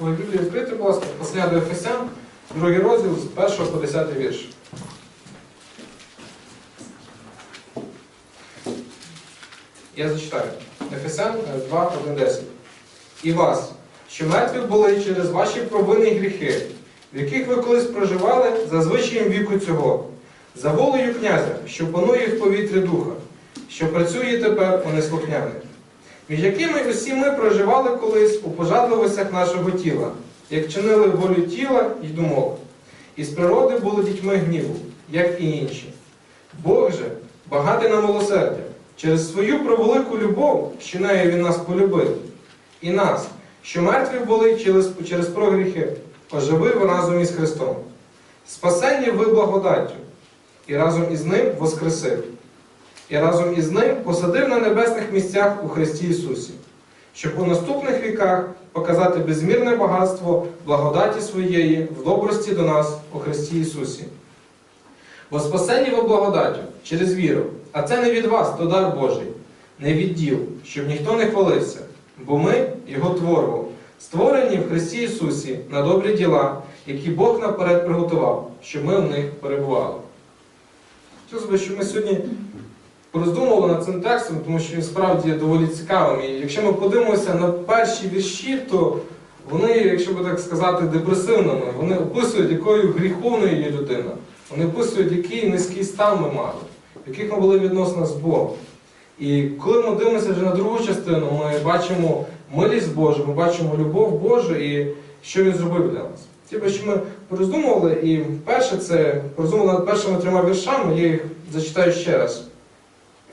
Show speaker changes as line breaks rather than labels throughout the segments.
Ой, Біблію відкрити, будь ласка, послання до Ефесян, другий розділ з 1 по 10 вірш. Я зачитаю. Ефесян е, 2, 1, 10. І вас, що мертві були через ваші провини і гріхи, в яких ви колись проживали за звичаєм віку цього, за волею князя, що панує в повітрі духа, що працює тепер у неслухняних, між якими усі ми проживали колись у пожадливостях нашого тіла, як чинили волю тіла і думок, і з природи були дітьми гніву, як і інші. Бог же, багатий на милосердя, через свою провелику любов, що нею він нас полюбив, і нас, що мертві були через, через прогріхи, оживив разом із Христом. Спасені ви благодаттю, і разом із Ним воскресив, і разом із Ним посадив на небесних місцях у Христі Ісусі, щоб у наступних віках показати безмірне багатство благодаті своєї в добрості до нас у Христі Ісусі. Бо спасені ви благодаттю через віру, а це не від вас, то дар Божий, не від діл, щоб ніхто не хвалився, бо ми, Його творимо, створені в Христі Ісусі на добрі діла, які Бог наперед приготував, щоб ми в них перебували. Хотілося б, щоб ми сьогодні пороздумували над цим текстом, тому що він справді є доволі цікавим. І якщо ми подивимося на перші вірші, то вони, якщо би так сказати, депресивними, вони описують, якою гріховною є людина. Вони описують, який низький стан ми мали, в яких ми були відносини з Богом. І коли ми дивимося вже на другу частину, ми бачимо милість Божу, ми бачимо любов Божу і що Він зробив для нас. Ті, що ми пороздумували, і перше це пороздумували над першими трьома віршами, я їх зачитаю ще раз.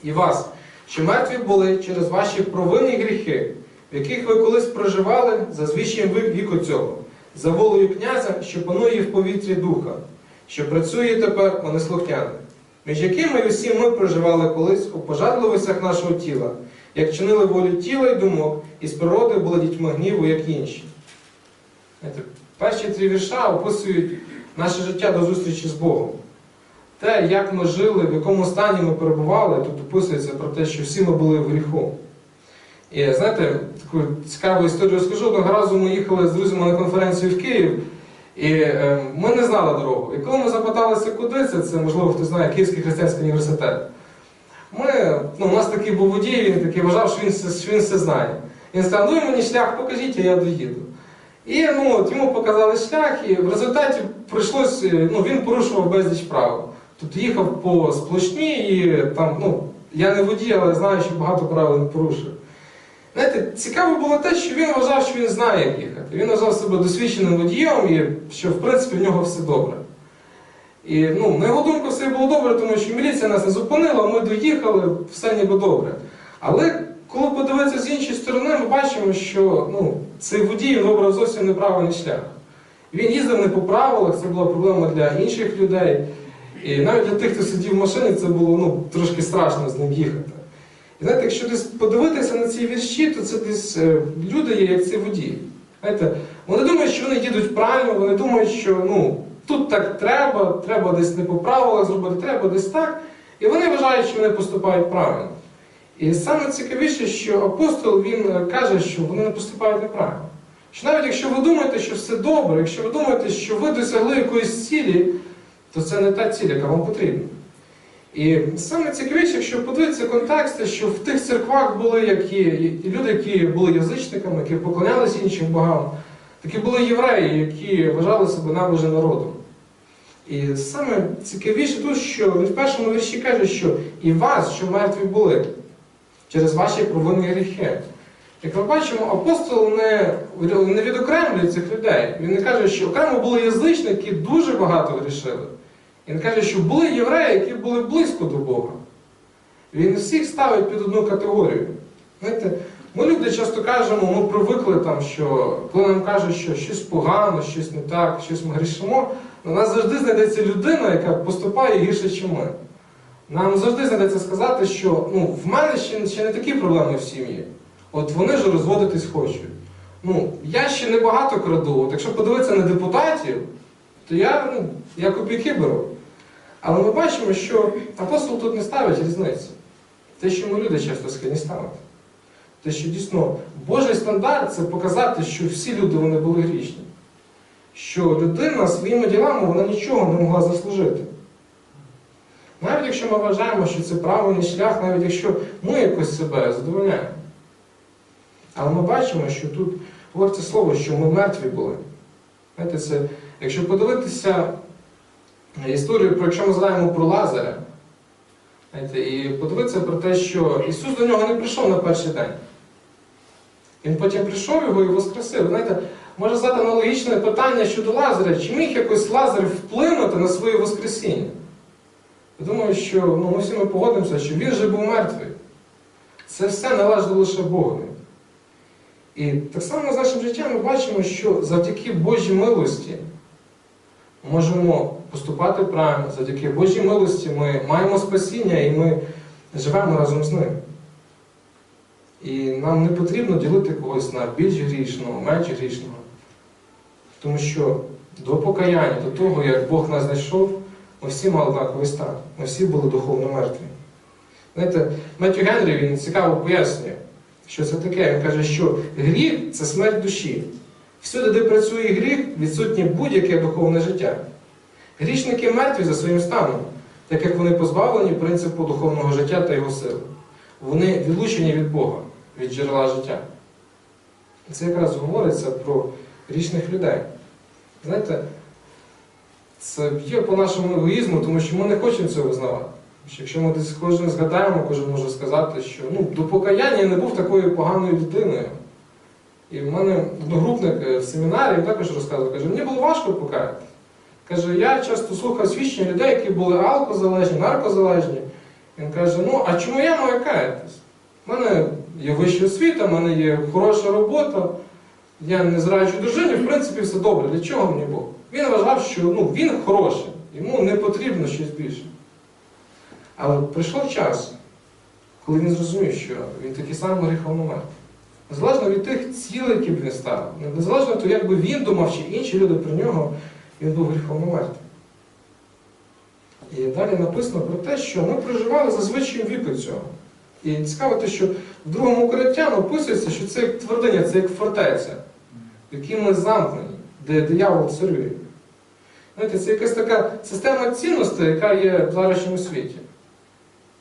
І вас, що мертві були через ваші провини і гріхи, в яких ви колись проживали за звичаєм віку цього, за волею князя, що панує в повітрі духа, що працює тепер у неслухняних, між якими усі ми проживали колись у пожадливостях нашого тіла, як чинили волю тіла і думок, і з природи були дітьми гніву, як інші. Перші три вірша описують наше життя до зустрічі з Богом. Те, як ми жили, в якому стані ми перебували, тут описується про те, що всі ми були в гріху. І знаєте, таку цікаву історію розкажу. Одного разу ми їхали з друзями на конференцію в Київ, і е, ми не знали дорогу. І коли ми запиталися, куди це, це можливо хто знає, Київський християнський університет. Ми, ну, у нас такий був водій, він такий вважав, що він, що він все знає. Він сказав, ну мені шлях покажіть, а я доїду. І ну, от, йому показали шлях, і в результаті прийшлось, е, ну, він порушував безліч правил. Тобто їхав по сплошні і там, ну, я не водій, але знаю, що багато правил він порушив. Знаєте, цікаво було те, що він вважав, що він знає, як їхати. Він вважав себе досвідченим водієм і що, в принципі, в нього все добре. І ну, на його думку, все було добре, тому що міліція нас не зупинила, ми доїхали, все ніби добре. Але коли подивитися з іншої сторони, ми бачимо, що ну, цей водій вибрав зовсім неправильний шлях. Він їздив не по правилах, це була проблема для інших людей. І навіть для тих, хто сидів в машині, це було ну, трошки страшно з ним їхати. І знаєте, якщо десь подивитися на ці вірші, то це десь е, люди є, як ці водії. Знаєте, вони думають, що вони їдуть правильно, вони думають, що ну, тут так треба, треба десь не по правилах зробити, треба десь так. І вони вважають, що вони поступають правильно. І саме цікавіше, що апостол він е, каже, що вони не поступають неправильно. Що навіть якщо ви думаєте, що все добре, якщо ви думаєте, що ви досягли якоїсь цілі, то це не та ціль, яка вам потрібна. І саме цікавіше, якщо подивитися контексти, що в тих церквах були які, люди, які були язичниками, які поклонялися іншим богам, такі були євреї, які вважали себе набожим народом. І саме цікавіше тут, що він в першому вірші каже, що і вас, що мертві були, через ваші провини і гріхи. Як ми бачимо, апостол не, не відокремлює цих людей. Він не каже, що окремо були язичники, дуже багато грішили. Він каже, що були євреї, які були близько до Бога. Він всіх ставить під одну категорію. Знаєте, ми люди часто кажемо, ми привикли, там, що коли нам кажуть, що щось погано, щось не так, щось ми грішимо, у нас завжди знайдеться людина, яка поступає гірше, ніж ми. Нам завжди знайдеться сказати, що ну, в мене ще, ще не такі проблеми в сім'ї. От вони ж розводитись хочуть. Ну, я ще не багато краду. От якщо подивитися на депутатів, то я, ну, я копійки беру. Але ми бачимо, що апостол тут не ставить різниці. Те, що ми люди часто схильні ставити. Те, що дійсно Божий стандарт це показати, що всі люди вони були грішні. Що людина своїми ділами вона нічого не могла заслужити. Навіть якщо ми вважаємо, що це правильний шлях, навіть якщо ми якось себе задовольняємо. Але ми бачимо, що тут говориться слово, що ми мертві були. Знаєте, це, якщо подивитися історію, про якщо ми згадаємо про Лазаря, знаєте, і подивитися про те, що Ісус до нього не прийшов на перший день. Він потім прийшов його і воскресив. Знаєте, може задати аналогічне питання щодо Лазаря, чи міг якось Лазар вплинути на своє Воскресіння? Я думаю, що ну, ми всі ми погодимося, що він же був мертвий. Це все належало лише Богові. І так само з нашим життям ми бачимо, що завдяки Божій милості ми можемо поступати правильно, завдяки Божій милості ми маємо спасіння і ми живемо разом з ним. І нам не потрібно ділити когось на більш грішного, менш грішного. Тому що до покаяння, до того, як Бог нас знайшов, ми всі мали однаковий стан. Ми всі були духовно мертві. Знаєте, Меттю Генрі він цікаво пояснює, що це таке. Він каже, що гріх це смерть душі. Всюди, де працює гріх, відсутнє будь-яке духовне життя. Грішники мертві за своїм станом, так як вони позбавлені принципу духовного життя та його сили. Вони відлучені від Бога, від джерела життя. Це якраз говориться про грішних людей. Знаєте, це є по нашому егоїзму, тому що ми не хочемо цього визнавати. Що Якщо ми десь кожен згадаємо, кожен може сказати, що ну, до покаяння я не був такою поганою людиною. І в мене одногрупник е, в семінарі також розказував, каже, мені було важко покаяти. Каже, я часто слухав свідчення людей, які були алкозалежні, наркозалежні. Він каже, ну а чому я маю каятись? У мене є вища освіта, в мене є хороша робота, я не зраджу дружині, в принципі, все добре. Для чого мені Бог? Він вважав, що ну, він хороший, йому не потрібно щось більше. Але прийшов час, коли він зрозумів, що він такий самий гріховно мертвий. Незалежно від тих цілей, які б він ставив, незалежно від того, як би він думав, чи інші люди про нього, він був гріховно мертвий. І далі написано про те, що ми проживали за звичаєм віку цього. І цікаво те, що в другому Коринтяну описується, що це як твердиня, це як фортеця, в якій ми замкнені, де диявол царює. Знаєте, це якась така система цінностей, яка є в зараз світі.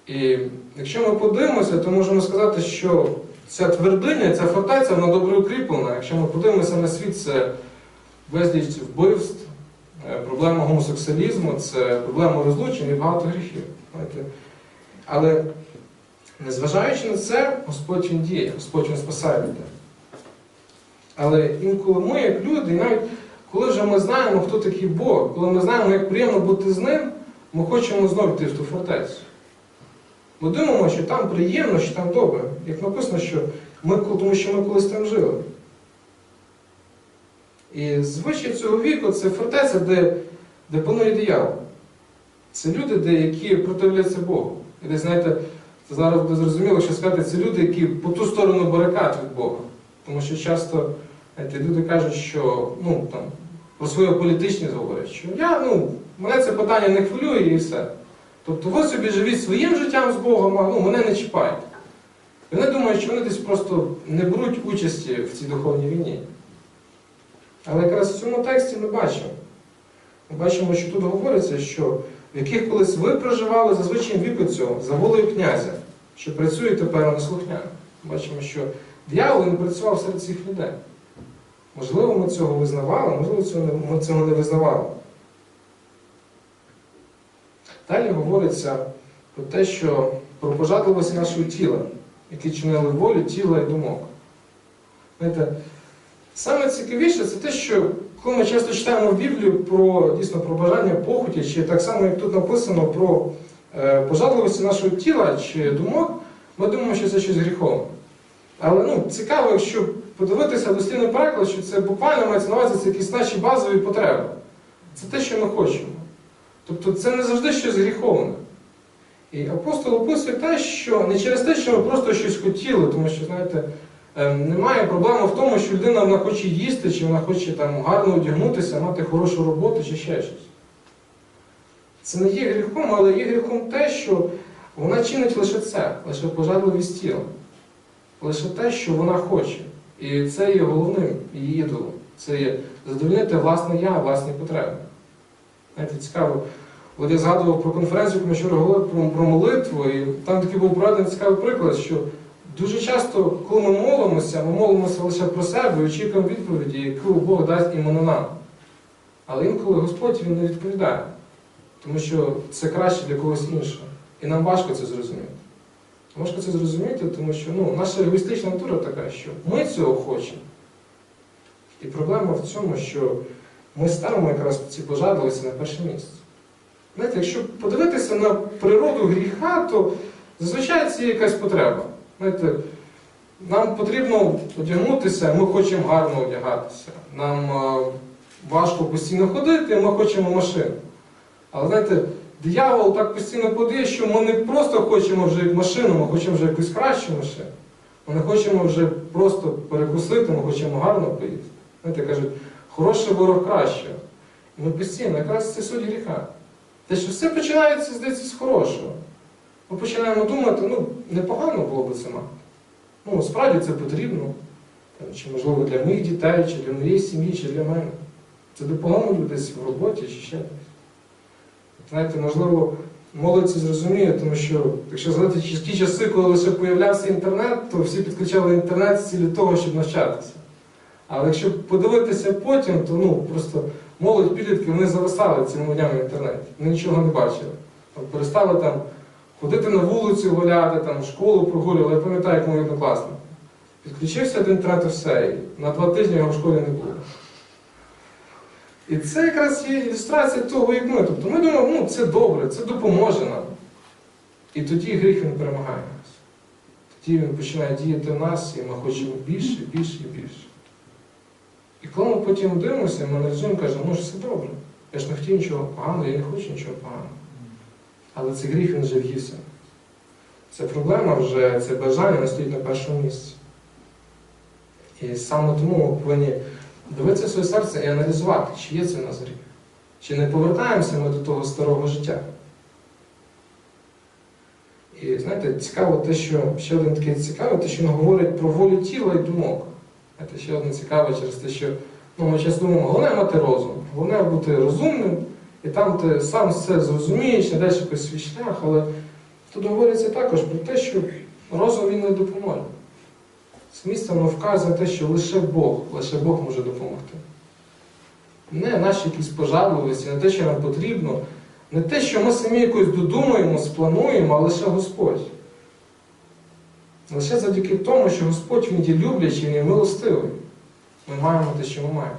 І якщо ми подивимося, то можемо сказати, що ця твердиня, ця фортеця, вона добре укріплена. Якщо ми подивимося на світ, це безліч вбивств, е, проблема гомосексуалізму, це проблема розлучень і багато гріхів. Але незважаючи на це, Господь він діє, Господь він спасає людей. Але інколи ми, як люди, навіть коли вже ми знаємо, хто такий Бог, коли ми знаємо, як приємно бути з ним, ми хочемо знову йти в ту фортецю. Ми думаємо, що там приємно, що там добре. Як написано, що ми, тому що ми колись там жили. І звичай цього віку це фортеця, де, де панує диявол. Це люди, де, які противляться Богу. І десь, знаєте, зараз буде зрозуміло, що сказати, це люди, які по ту сторону барикад від Бога. Тому що часто знаєте, люди кажуть, що ну, там, про свою політичність говорять, що я, ну, мене це питання не хвилює і все. Тобто ви собі живіть своїм життям з Богом, а ну, мене не чіпайте. І вони думають, що вони десь просто не беруть участі в цій духовній війні. Але якраз в цьому тексті ми бачимо. Ми бачимо, що тут говориться, що в яких колись ви проживали за звичаєм віку цього, за волею князя, що працює тепер неслухняно. Бачимо, що дьявол не працював серед цих людей. Можливо, ми цього визнавали, можливо, ми цього не визнавали. Далі говориться про те, що про пожадливості нашого тіла, які чинили волю тіла і думок. Знаєте, саме цікавіше це те, що коли ми часто читаємо Біблію про дійсно про бажання похоті, чи так само, як тут написано про е, пожадливості нашого тіла чи думок, ми думаємо, що це щось гріховне. Але ну, цікаво, якщо подивитися дослівний переклад, що це буквально мається на увазі це якісь наші базові потреби. Це те, що ми хочемо. Тобто це не завжди щось гріховне. І апостол описує те, що не через те, що ми просто щось хотіли, тому що, знаєте, ем, немає проблеми в тому, що людина вона хоче їсти, чи вона хоче там, гарно одягнутися, мати хорошу роботу, чи ще щось. Це не є гріхом, але є гріхом те, що вона чинить лише це, лише пожадливість тіла. лише те, що вона хоче. І це є головним її ідолом. Це є задовольнити власне я, власні потреби. Знаєте, цікаво. От я згадував про конференцію, ми вчора говорили про, про молитву, і там такий був проведений цікавий приклад, що дуже часто, коли ми молимося, ми молимося лише про себе і очікуємо відповіді, яку Бог дасть іменно нам. Але інколи Господь він не відповідає, тому що це краще для когось іншого. І нам важко це зрозуміти. Важко це зрозуміти, тому що ну, наша егоїстична натура така, що ми цього хочемо. І проблема в цьому, що ми ставимо якраз ці пожадливості на перше місце. Знаєте, якщо подивитися на природу гріха, то зазвичай це є якась потреба. Знаєте, нам потрібно одягнутися, ми хочемо гарно одягатися. Нам е, важко постійно ходити, ми хочемо машину. Але знаєте, диявол так постійно подає, що ми не просто хочемо вже машину, ми хочемо вже якусь кращу машину. Ми не хочемо вже просто перекусити, ми хочемо гарно поїсти. Знаєте, кажуть, хороший ворог кращого. І ми постійно, якраз це суть гріха. Те, що все починається, здається, з хорошого. Ми починаємо думати, ну, непогано було б це мати. Ну, справді це потрібно. Чи, можливо, для моїх дітей, чи для моєї сім'ї, чи для мене. Це допоможе десь в роботі, чи ще. Знаєте, можливо, молодь це зрозуміє, тому що, якщо згадати ті часи, коли лише появлявся інтернет, то всі підключали інтернет з цілі того, щоб навчатися. Але якщо подивитися потім, то ну, просто молодь підлітки вони зависали цими днями в інтернеті. Вони нічого не бачили. Там, перестали там ходити на вулицю гуляти, там, школу прогулювали. Я пам'ятаю, як мої однокласники. Підключився до інтернету все, і на два тижні його в школі не було. І це якраз є ілюстрація того, як ми. Тобто ми думаємо, ну це добре, це допоможе нам. І тоді гріх він перемагає нас. Тоді він починає діяти в нас, і ми хочемо більше, більше і більше. І коли ми потім дивимося, ми аналізуємо, кажемо, ну ж все добре. Я ж не хотів нічого поганого, я не хочу нічого поганого. Але цей гріх він вже в'ївся. Це проблема вже, це бажання не стоїть на першому місці. І саме тому ми повинні дивитися своє серце і аналізувати, чи є це в нас гріх. Чи не повертаємося ми до того старого життя. І знаєте, цікаво те, що ще один такий цікавий, те, що він говорить про волю тіла і думок. Знаєте, ще одне цікаве через те, що ну, ми часто думаємо, головне мати розум, головне бути розумним, і там ти сам все зрозумієш, знайдеш якийсь свій шлях, але тут говориться також про те, що розум він не допоможе. З вказує те, що лише Бог, лише Бог може допомогти. Не наші якісь пожадливості, не те, що нам потрібно, не те, що ми самі якось додумаємо, сплануємо, а лише Господь. Лише завдяки тому, що Господь Він є люблячий, Він милостивий. Ми маємо те, що ми маємо.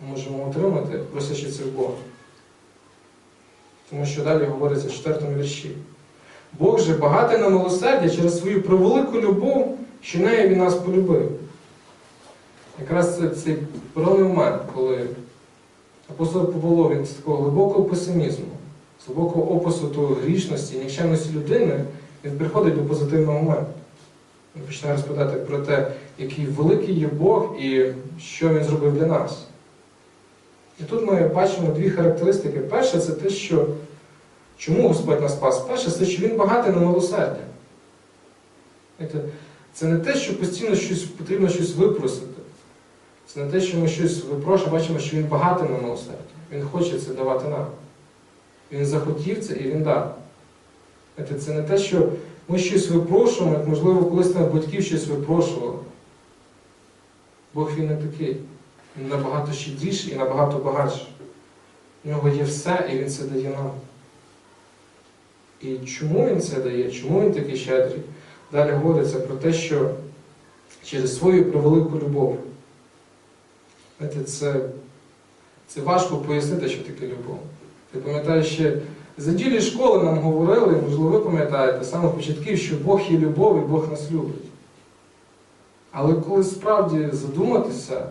Ми можемо отримати, просячи це в Бога. Тому що далі говориться в 4 вірші. Бог же багатий на милосердя через свою превелику любов, що нею він нас полюбив. Якраз це цей певний момент, коли апостол Павло він з такого глибокого песимізму, з глибокого опису тої грішності, нікчемності людини, він приходить до позитивного моменту. Він починає розповідати про те, який великий є Бог і що він зробив для нас. І тут ми бачимо дві характеристики. Перше, це те, що чому Господь нас спас? Перше, це що Він багатий на милосердя. Це не те, що постійно щось, потрібно щось випросити. Це не те, що ми щось випрошуємо, бачимо, що він багатий на милосердя. Він хоче це давати нам. Він захотів це і він дав. Це не те, що ми щось випрошуємо, як, можливо, колись там батьків щось випрошували. Бог він не такий. Він набагато щедріший і набагато багатший. У нього є все, і він це дає нам. І чому він це дає? Чому він такий щедрий? Далі говориться про те, що через свою превелику любов. Знаєте, це, це важко пояснити, що таке любов. Ти пам'ятаєш, ще за ділі школи нам говорили, можливо, ви пам'ятаєте, з самих початків, що Бог є любов і Бог нас любить. Але коли справді задуматися,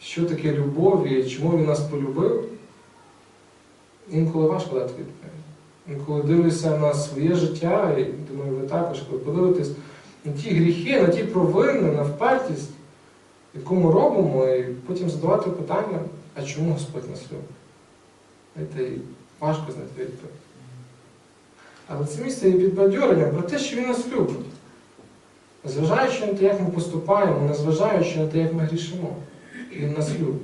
що таке любов і чому він нас полюбив, інколи важко дати відповідь. Інколи дивлюся на своє життя, і думаю, ви також, коли подивитесь на ті гріхи, на ті провини, на впертість, яку ми робимо, і потім задавати питання, а чому Господь нас любить? Важко знайти відповідь. Але це місце є підбадьоренням про те, що він нас любить. Незважаючи на те, як ми поступаємо, незважаючи на те, як ми грішимо, Він нас любить.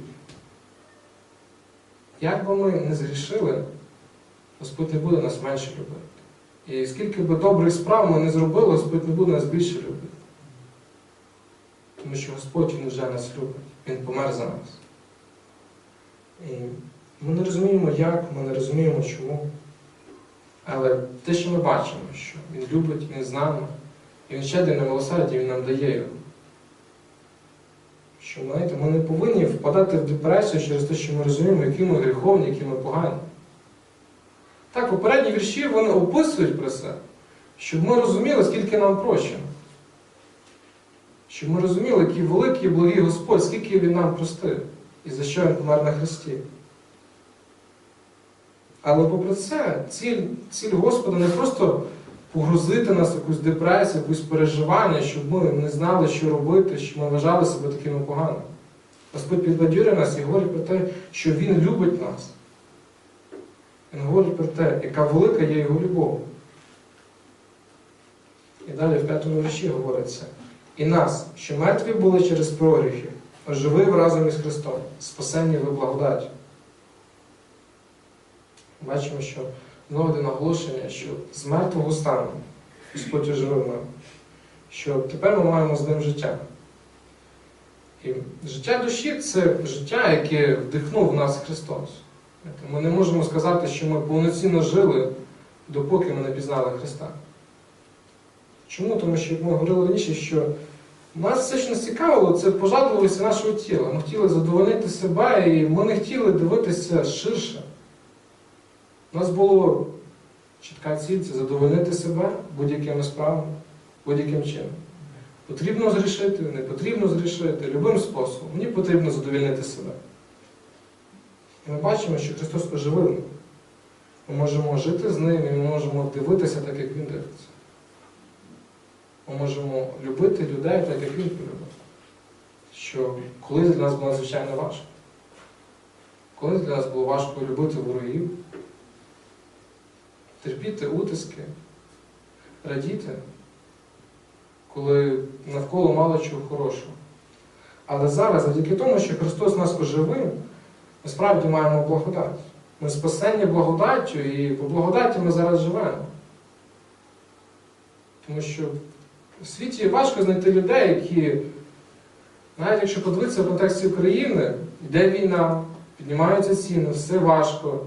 Як би ми не згрішили, Господь не буде нас менше любити. І скільки би добрих справ ми не зробили, Господь не буде нас більше любити. Тому що Господь Він вже нас любить, Він помер за нас. І ми не розуміємо, як, ми не розуміємо, чому. Але те, що ми бачимо, що Він любить, Він з нами, і Він щедрий на милосердя, Він нам дає його. Що знаєте, ми не повинні впадати в депресію через те, що ми розуміємо, які ми гріховні, які ми погані. Так, попередні вірші вони описують про це, щоб ми розуміли, скільки нам прощено. Щоб ми розуміли, який великий і благий Господь, скільки Він нам простив і за що Він помер на Христі. Але попри це, ціль, ціль Господа не просто погрузити нас в якусь депресію, якусь переживання, щоб ми не знали, що робити, щоб ми вважали себе такими поганими. Господь підбадьорює нас і говорить про те, що Він любить нас. Він говорить про те, яка велика є його любов. І далі в п'ятому вірші говориться. І нас, що мертві були через прогріхи, оживив разом із Христом, спасені ви благодаті. Бачимо, що знову йде наголошення, що з мертвого стану Господь оживив нам, що тепер ми маємо з ним життя. І життя душі це життя, яке вдихнув в нас Христос. Ми не можемо сказати, що ми повноцінно жили, допоки ми не пізнали Христа. Чому? Тому що, як ми говорили раніше, що нас все, що нас цікавило, це пожадливості нашого тіла. Ми хотіли задовольнити себе, і ми не хотіли дивитися ширше. У нас було чітка ціль це задовольнити себе будь-якими справами, будь-яким чином. Потрібно зрішити, не потрібно зрішити, любим способом. Мені потрібно задовольнити себе. І ми бачимо, що Христос оживив. Ми можемо жити з ним, і ми можемо дивитися так, як Він дивиться. Ми можемо любити людей так, як Він полюбив. Що колись для нас було надзвичайно важко. Колись для нас було важко любити ворогів, терпіти утиски, радіти, коли навколо мало чого хорошого. Але зараз, завдяки тому, що Христос нас оживив, ми справді маємо благодать. Ми спасені благодаттю, і по благодаті ми зараз живемо. Тому що в світі важко знайти людей, які, навіть якщо подивитися в контексті України, йде війна, піднімаються ціни, все важко.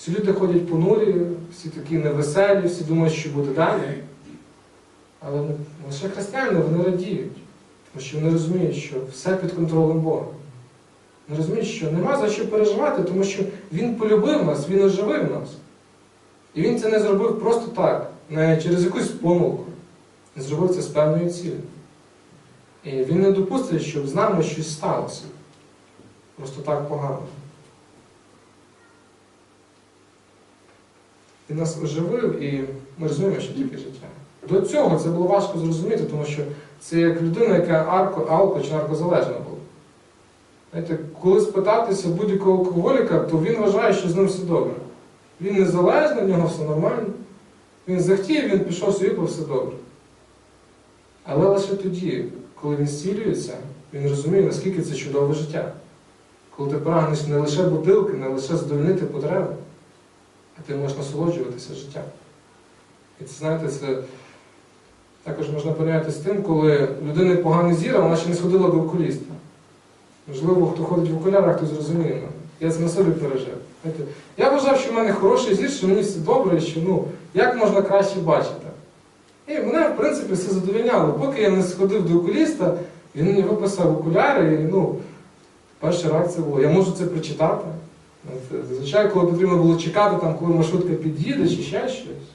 Всі люди ходять понурі, всі такі невеселі, всі думають, що буде далі. Але лише християни вони радіють, тому що вони розуміють, що все під контролем Бога. Вони розуміють, що нема за що переживати, тому що Він полюбив нас, Він оживив нас. І він це не зробив просто так, не через якусь помилку. Він зробив це з певною цілею. І він не допустить, щоб з нами щось сталося. Просто так погано. Він нас оживив і ми розуміємо, що таке життя. До цього це було важко зрозуміти, тому що це як людина, яка арко, алко чи наркозалежна була. Знаєте, коли спитатися будь-якого алкоголіка, то він вважає, що з ним все добре. Він незалежний, в нього все нормально. Він захотів, він пішов собі, бо все добре. Але лише тоді, коли він зцілюється, він розуміє, наскільки це чудове життя. Коли ти прагнеш не лише бутилки, не лише задовольнити потреби, ти можеш насолоджуватися життям. І це, знаєте, це також можна порівняти з тим, коли у людини поганий зір, вона ще не сходила до окуліста. Можливо, хто ходить в окулярах, хто зрозуміє мене. Я це на собі пережив. Знаєте, Я вважав, що в мене хороший зір, що мені все добре, що ну, як можна краще бачити. І мене, в принципі, все задовільняло. Поки я не сходив до окуліста, він мені виписав окуляри, і ну, перша реакція була, я можу це прочитати. От, Зазвичай, коли потрібно було чекати, там, коли маршрутка під'їде чи ще щось.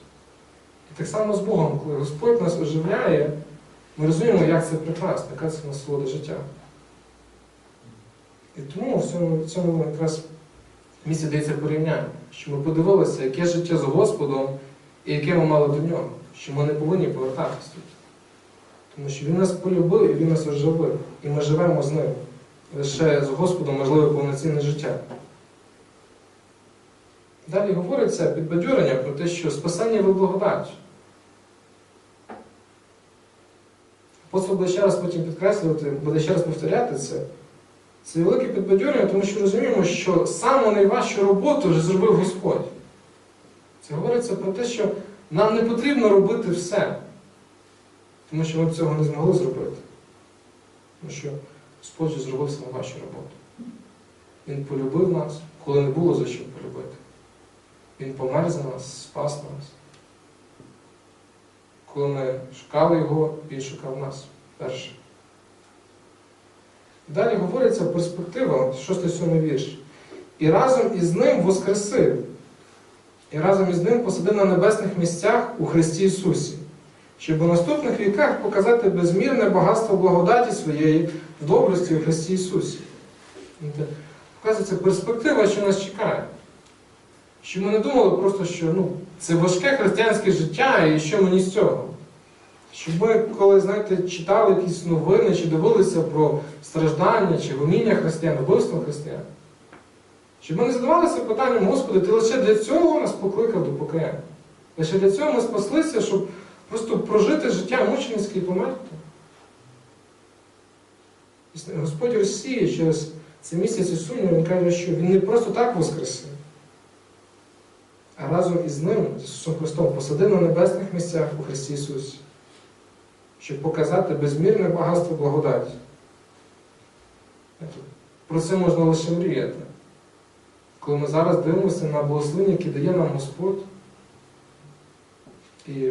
І так само з Богом, коли Господь нас оживляє, ми розуміємо, як це прекрасно, яка це насолода життя. І тому в цьому, в цьому якраз місці дається порівняння, що ми подивилися, яке життя з Господом і яке ми мали до нього, що ми не повинні повертатися тут. Тому що Він нас полюбив і Він нас оживив, і ми живемо з ним. Лише з Господом можливе повноцінне життя. Далі говориться підбадьорення про те, що спасення ви благодать. Апостол буде ще раз потім підкреслювати, буде ще раз повторяти це. Це велике підбадьорення, тому що розуміємо, що саму найважчу роботу вже зробив Господь. Це говориться про те, що нам не потрібно робити все, тому що ми б цього не змогли зробити. Тому що Господь зробив саму важчу роботу. Він полюбив нас, коли не було за що полюбити. Він помер за нас, спас нас. Коли ми шукали його, він шукав нас перше. Далі говориться перспектива, 6-7 вірш. І разом із ним воскресив, і разом із ним посадив на небесних місцях у Христі Ісусі, щоб у наступних віках показати безмірне багатство благодаті своєї в добрості у Христі Ісусі. Знаєте, Показується перспектива, що нас чекає. Щоб ми не думали просто, що ну, це важке християнське життя і що мені з цього. Щоб ми, коли знаєте, читали якісь новини чи дивилися про страждання чи гоніння християн, вбивство християн, щоб ми не задавалися питанням, Господи, ти лише для цього нас покликав до покаяння. Лише для цього ми спаслися, щоб просто прожити життя мученицьке і померти. Господь Росії через цей місяць Ісуння, Він каже, що Він не просто так воскресив, а разом із ним, з Ісусом Христом, посадив на небесних місцях у Христі Ісусі, щоб показати безмірне багатство благодаті. Про це можна лише мріяти. Коли ми зараз дивимося на благословення, які дає нам Господь, і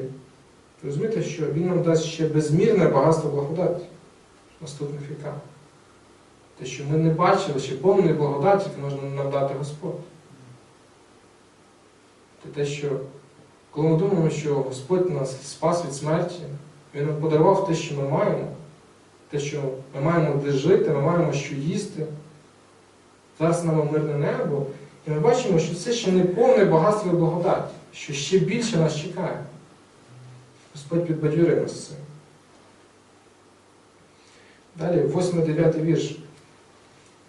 розумієте, що Він нам дасть ще безмірне багатство благодаті в наступних віках. Те, що ми не бачили ще повної благодаті, можна нам дати Господь. Це те, що коли ми думаємо, що Господь нас спас від смерті, Він нам подарував те, що ми маємо, те, що ми маємо де жити, ми маємо що їсти. Зараз нам мирне небо, і ми бачимо, що це ще не повне багатство і благодаті, що ще більше нас чекає. Господь підбадьорює нас цим. Далі, 8-9 вірш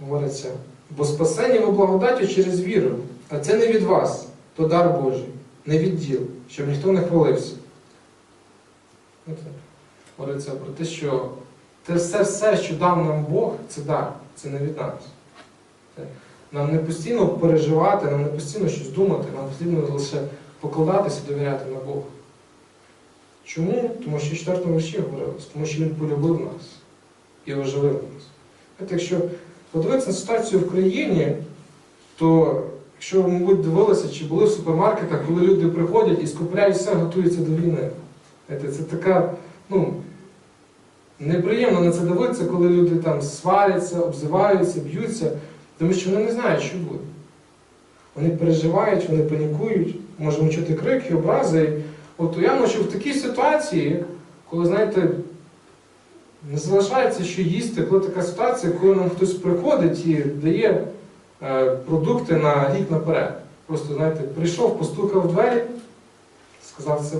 говориться, бо спасення ви благодаттю через віру, а це не від вас, то дар Божий, не від діл, щоб ніхто не хвалився. Знаєте, Говориться про те, що те все, все, що дав нам Бог, це дар, це не від нас. Нам не постійно переживати, нам не постійно щось думати, нам потрібно лише покладатися і довіряти на Бога. Чому? Тому що в 4 вірші говорилось, тому що Він полюбив нас і оживив нас. Знаєте, якщо подивитися на ситуацію в країні, то якщо мабуть, дивилися, чи були в супермаркетах, коли люди приходять і скупляють все, готуються до війни. Це така, ну, неприємно на це дивитися, коли люди там сваряться, обзиваються, б'ються, тому що вони не знають, що буде. Вони переживають, вони панікують, можемо чути крики, образи. От уявно, що в такій ситуації, коли, знаєте, не залишається, що їсти, коли така ситуація, коли нам хтось приходить і дає продукти на рік наперед. Просто, знаєте, прийшов, постукав в двері, сказав це.